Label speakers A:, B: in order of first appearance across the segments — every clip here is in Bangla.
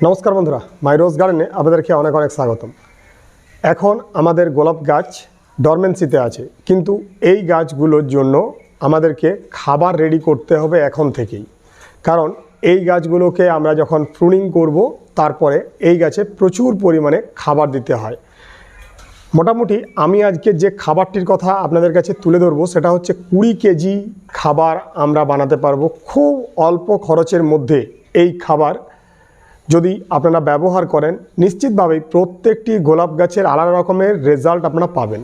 A: নমস্কার বন্ধুরা মাইরোজ গার্ডেনে আপনাদেরকে অনেক অনেক স্বাগতম। এখন আমাদের গোলাপ গাছ ডরমেন্সিতে আছে, কিন্তু এই গাছগুলোর জন্য আমাদেরকে খাবার রেডি করতে হবে এখন থেকেই। কারণ এই গাছগুলোকে আমরা যখন প্রুনিং করব, তারপরে এই গাছে প্রচুর পরিমাণে খাবার দিতে হয়। মোটামুটি আমি আজকে যে খাবারটির কথা আপনাদের কাছে তুলে ধরবো, সেটা হচ্ছে কুড়ি কেজি খাবার আমরা বানাতে পারব খুব অল্প খরচের মধ্যে এই খাবার যদি আপনারা ব্যবহার করেন, নিশ্চিতভাবেই প্রত্যেকটি গোলাপ গাছের আলাদা রকমের রেজাল্ট আপনারা পাবেন।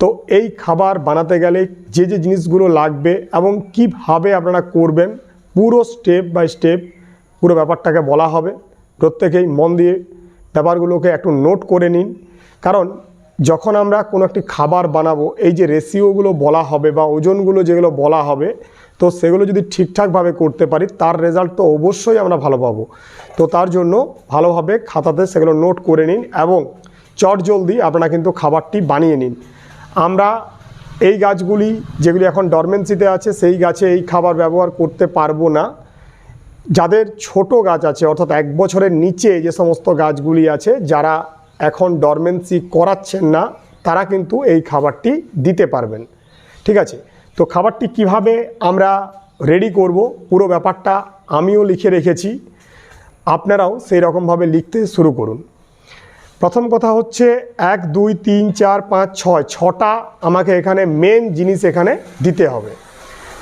A: তো এই খাবার বানাতে গেলে যে যে জিনিসগুলো লাগবে এবং কীভাবে আপনারা করবেন, পুরো স্টেপ বাই স্টেপ পুরো ব্যাপারটাকে বলা হবে। প্রত্যেকেই মন দিয়ে ব্যাপারগুলোকে একটু নোট করে নিন। কারণ যখন আমরা কোনো একটি খাবার বানাবো, এই যে রেশিওগুলো বলা হবে বা ওজনগুলো যেগুলো বলা হবে তো সেগুলো যদি ঠিকঠাকভাবে করতে পারি, তার রেজাল্ট তো অবশ্যই আমরা ভালো পাবো। তো তার জন্য ভালোভাবে খাতাতে সেগুলো নোট করে নিন এবং চট জলদি আপনারা কিন্তু খাবারটি বানিয়ে নিন। আমরা এই গাছগুলি যেগুলি এখন ডরমেন্সিতে আছে, সেই গাছে এই খাবার ব্যবহার করতে পারব না। যাদের ছোট গাছ আছে, অর্থাৎ এক বছরের নিচে যে সমস্ত গাছগুলি আছে, যারা এখন ডরমেন্সি করাচ্ছেন না, তারা কিন্তু এই খাবারটি দিতে পারবেন। ঠিক আছে? তো খাবারটি কীভাবে আমরা রেডি করব, পুরো ব্যাপারটা আমিও লিখে রেখেছি। আপনারাও সেই রকমভাবে লিখতে শুরু করুন। প্রথম কথা হচ্ছে এক, দুই, তিন, চার, পাঁচ, ছয়, ছটা আমাকে এখানে মেন জিনিস এখানে দিতে হবে।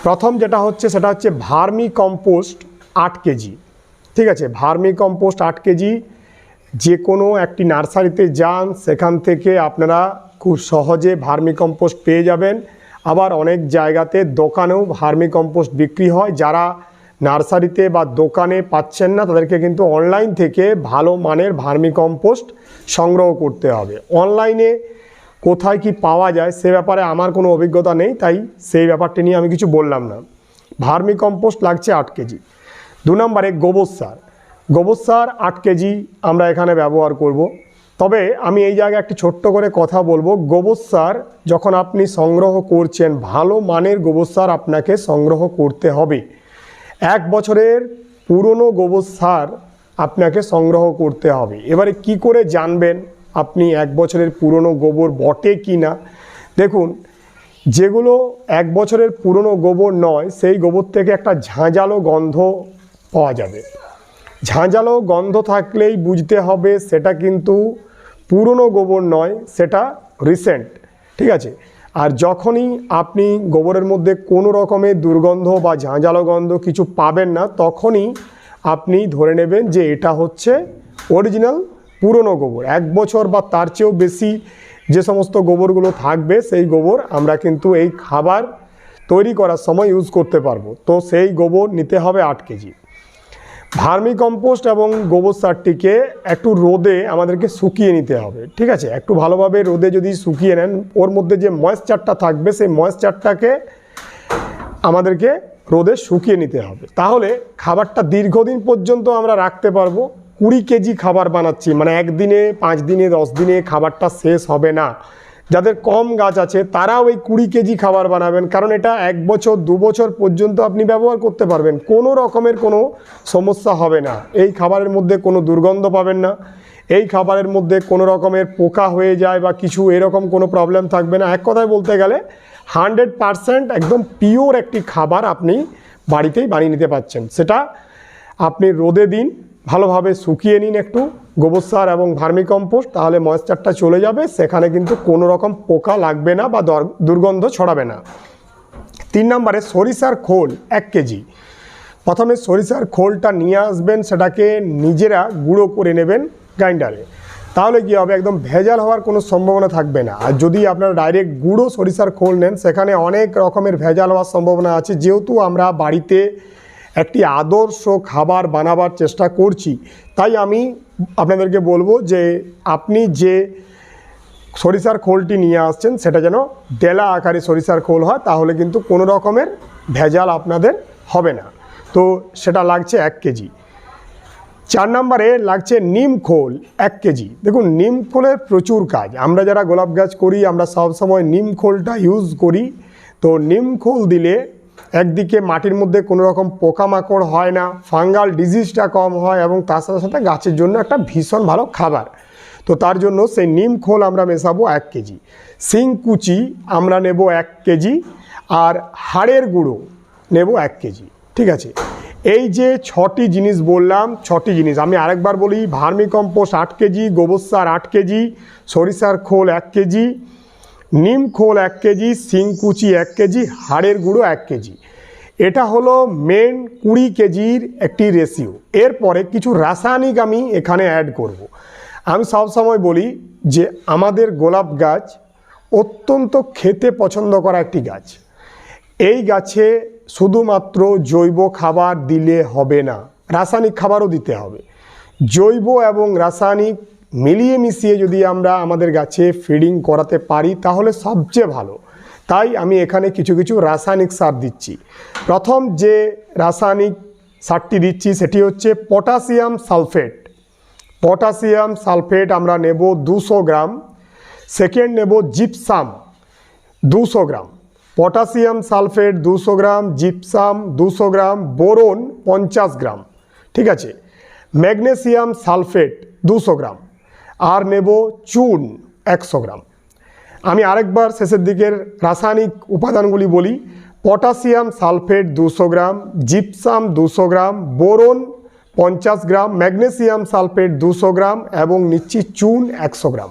A: প্রথম যেটা হচ্ছে সেটা হচ্ছে ভার্মি কম্পোস্ট আট কেজি। ঠিক আছে? ভার্মি কম্পোস্ট আট কেজি যে কোনো একটি নার্সারিতে যান, সেখান থেকে আপনারা খুব সহজে ভার্মি কম্পোস্ট পেয়ে যাবেন। আবার অনেক জায়গাতে দোকানেও ভার্মি কম্পোস্ট বিক্রি হয়। যারা নার্সারিতে বা দোকানে পাচ্ছেন না, তাদেরকে কিন্তু অনলাইন থেকে ভালো মানের ভার্মি কম্পোস্ট সংগ্রহ করতে হবে। অনলাইনে কোথায় কি পাওয়া যায় সে ব্যাপারে আমার কোনো অভিজ্ঞতা নেই, তাই সেই ব্যাপারটি নিয়ে আমি কিছু বললাম না। ভার্মি কম্পোস্ট লাগছে আট কেজি। দু নম্বরে গোবর সার। গোবর সার আট কেজি আমরা এখানে ব্যবহার করব। তবে আমি এই জায়গায় একটি ছোট্ট করে কথা বলব। গোবর সার যখন আপনি সংগ্রহ করছেন, ভালো মানের গোবর সার আপনাকে সংগ্রহ করতে হবে। এক বছরের পুরনো গোবর সার আপনাকে সংগ্রহ করতে হবে। এবারে কি করে জানবেন আপনি এক বছরের পুরনো গোবর বটে কি না দেখুন, যেগুলো এক বছরের পুরনো গোবর নয়, সেই গোবর থেকে একটা ঝাঁঝালো গন্ধ পাওয়া যাবে। ঝাঁঝালো গন্ধ থাকলেই বুঝতে হবে সেটা কিন্তু পুরনো গোবর নয়, সেটা রিসেন্ট ঠিক আছে? আর যখনই আপনি গোবরের মধ্যে কোনো রকমের দুর্গন্ধ বা ঝাঁঝালো গন্ধ কিছু পাবেন না, তখনই আপনি ধরে নেবেন যে এটা হচ্ছে অরিজিনাল পুরনো গোবর। এক বছর বা তার চেয়েও বেশি যে সমস্ত গোবরগুলো থাকবে, সেই গোবর আমরা কিন্তু এই খাবার তৈরি করার সময় ইউজ করতে পারব। তো সেই গোবর নিতে হবে আট কেজি। ভার্মি কম্পোস্ট এবং গোবর সারটিকে একটু রোদে আমাদেরকে শুকিয়ে নিতে হবে, ঠিক আছে? একটু ভালোভাবে রোদে যদি শুকিয়ে নেন, ওর মধ্যে যে ময়েশ্চারটা থাকবে, সেই ময়েশ্চারটাকে আমাদেরকে রোদে শুকিয়ে নিতে হবে। তাহলে খাবারটা দীর্ঘদিন পর্যন্ত আমরা রাখতে পারব। কুড়ি কেজি খাবার বানাচ্ছি মানে একদিনে, পাঁচ দিনে, দশ দিনে খাবারটা শেষ হবে না। যাদের কম গাছ আছে, তারাও ওই কুড়ি কেজি খাবার বানাবেন। কারণ এটা এক বছর, দু বছর পর্যন্ত আপনি ব্যবহার করতে পারবেন। কোনো রকমের কোনো সমস্যা হবে না। এই খাবারের মধ্যে কোনো দুর্গন্ধ পাবেন না। এই খাবারের মধ্যে কোনো রকমের পোকা হয়ে যায় বা কিছু এরকম কোনো প্রবলেম থাকবে না। এক কথায় বলতে গেলে হান্ড্রেড পারসেন্ট একদম পিওর একটি খাবার আপনি বাড়িতেই বানিয়ে নিতে পারছেন। সেটা আপনি রোদে দিন, ভালোভাবে শুকিয়ে নিন একটু। গোবর সার এবং ভার্মি কম্পোস্ট তাহলে ময়েশ্চারটা চলে যাবে, সেখানে কিন্তু কোনো রকম পোকা লাগবে না বা দর- দুর্গন্ধ ছড়াবে না। তিন নম্বরে সরিষার খোল, এক কেজি। প্রথমে সরিষার খোলটা নিয়ে আসবেন, সেটাকে নিজেরা গুঁড়ো করে নেবেন গ্রাইন্ডারে। তাহলে কী হবে, একদম ভেজাল হওয়ার কোনো সম্ভাবনা থাকবে না। আর যদি আপনারা ডাইরেক্ট গুঁড়ো সরিষার খোল নেন, সেখানে অনেক রকমের ভেজাল হওয়ার সম্ভাবনা আছে। যেহেতু আমরা বাড়িতে একটি আদর্শ খাবার বানাবার চেষ্টা করছি। তাই আমি আপনাদেরকে বলব যে আপনি যে সরিষার খোলটি নিয়ে আসছেন, সেটা যেন ডেলা আকারে সরিষার খোল হয়, তাহলে কিন্তু কোনো রকমের ভেজাল আপনাদের হবে না। তো সেটা লাগছে এক কেজি। চার নম্বরে লাগছে নিম খোল, এক কেজি। দেখুন, নিম খোলের প্রচুর কাজ। আমরা যারা গোলাপ গাছ করি, আমরা সব সময় নিম খোলটা ইউজ করি। তো নিম খোল দিলে একদিকে মাটির মধ্যে কোনো রকম পোকামাকড় হয় না, ফাঙ্গাল ডিজিজটা কম হয় এবং তার সাথে সাথে গাছের জন্য একটা ভীষণ ভালো খাবার। তো তার জন্য সেই নিম খোল আমরা মেশাবো এক কেজি শিংকুচি আমরা নেব এক কেজি, আর হাড়ের গুঁড়ো নেব এক কেজি, ঠিক আছে? এই যে ছটি জিনিস বললাম, ছটি জিনিস, আমি আরেকবার বলি, ভার্মিকম্পোস্ট আট কেজি, গোবর সার আট কেজি, সরিষার খোল এক কেজি নিম খোল এক কেজি শিংকুচি এক কেজি, হাড়ের গুঁড়ো এক কেজি। এটা হলো মেন কুড়ি কেজির একটি রেশিও এরপরে কিছু রাসায়নিক আমি এখানে অ্যাড করব। আমি সবসময় বলি যে আমাদের গোলাপ গাছ অত্যন্ত খেতে পছন্দ করা একটি গাছ। এই গাছে শুধুমাত্র জৈব খাবার দিলে হবে না, রাসায়নিক খাবারও দিতে হবে। জৈব এবং রাসায়নিক মিলিয়ে মিশিয়ে যদি আমরা আমাদের গাছে ফিডিং করাতে পারি, তাহলে সবচেয়ে ভালো। তাই আমি এখানে কিছু কিছু রাসায়নিক সার দিচ্ছি। প্রথম যে রাসায়নিক সারটি দিচ্ছি, সেটি হচ্ছে পটাশিয়াম সালফেট। পটাশিয়াম সালফেট আমরা নেব দুশো গ্রাম সেকেন্ড নেব জিপসাম দুশো গ্রাম। পটাশিয়াম সালফেট দুশো গ্রাম জিপসাম দুশো গ্রাম, বোরন পঞ্চাশ গ্রাম। ঠিক আছে? ম্যাগনেসিয়াম সালফেট দুশো গ্রাম। আর নেব চুন একশো গ্রাম। আমি আরেকবার শেষের দিকের রাসায়নিক উপাদানগুলি বলি। পটাশিয়াম সালফেট দুশো গ্রাম, জিপসাম দুশো গ্রাম, বোরন পঞ্চাশ গ্রাম, ম্যাগনেসিয়াম সালফেট দুশো গ্রাম এবং নিচ্ছি চুন একশো গ্রাম।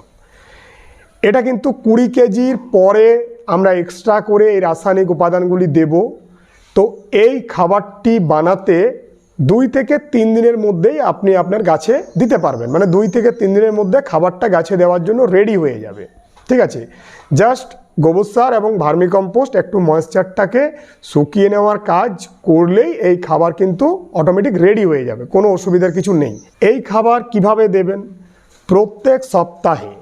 A: এটা কিন্তু কুড়ি কেজির পরে আমরা এক্সট্রা করে এই রাসায়নিক উপাদানগুলি দেব। তো এই খাবারটি বানাতে দুই থেকে তিন দিনের মধ্যেই আপনি আপনার গাছে দিতে পারবেন। মানে দুই থেকে তিন দিনের মধ্যে খাবারটা গাছে দেওয়ার জন্য রেডি হয়ে যাবে। ঠিক আছে? জাস্ট গোবর সার এবং ভার্মিকম্পোস্ট একটু ময়েশ্চারটাকে শুকিয়ে নেওয়ার কাজ করলেই এই খাবার কিন্তু অটোমেটিক রেডি হয়ে যাবে। কোনো অসুবিধার কিছু নেই। এই খাবার কীভাবে দেবেন? প্রত্যেক সপ্তাহে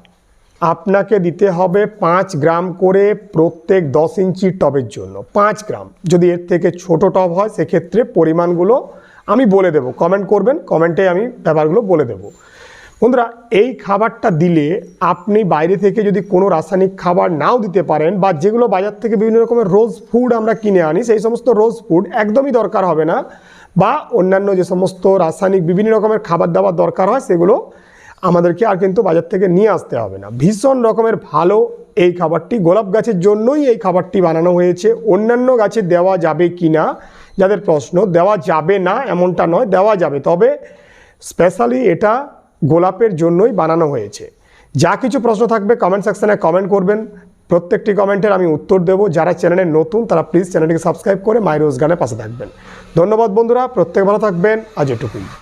A: আপনাকে দিতে হবে পাঁচ গ্রাম করে প্রত্যেক দশ ইঞ্চি টবের জন্য। পাঁচ গ্রাম। যদি এর থেকে ছোট টব হয়, সেক্ষেত্রে পরিমাণগুলো আমি বলে দেবো কমেন্ট করবেন কমেন্টে আমি ব্যাপারগুলো বলে দেবো। বন্ধুরা, এই খাবারটা দিলে আপনি বাইরে থেকে যদি কোনো রাসায়নিক খাবার নাও দিতে পারেন বা যেগুলো বাজার থেকে বিভিন্ন রকমের রোজ ফুড আমরা কিনে আনি, সেই সমস্ত রোজ ফুড একদমই দরকার হবে না বা অন্যান্য যে সমস্ত রাসায়নিক বিভিন্ন রকমের খাবার দাবার দরকার হয়, সেগুলো আমাদেরকে আর কিন্তু বাজার থেকে নিয়ে আসতে হবে না। ভীষণ রকমের ভালো এই খাবারটি, গোলাপ গাছের জন্যই এই খাবারটি বানানো হয়েছে। অন্যান্য গাছে দেওয়া যাবে কি না যাদের প্রশ্ন, দেওয়া যাবে না এমনটা নয়, দেওয়া যাবে। তবে স্পেশালি এটা গোলাপের জন্যই বানানো হয়েছে। যা কিছু প্রশ্ন থাকবে কমেন্ট সেকশানে কমেন্ট করবেন। প্রত্যেকটি কমেন্টের আমি উত্তর দেব। যারা চ্যানেলে নতুন, তারা প্লিজ চ্যানেলটিকে সাবস্ক্রাইব করে মাই রোজগারের পাশে থাকবেন। ধন্যবাদ বন্ধুরা, প্রত্যেক ভালো থাকবেন। আজ এটুকুই।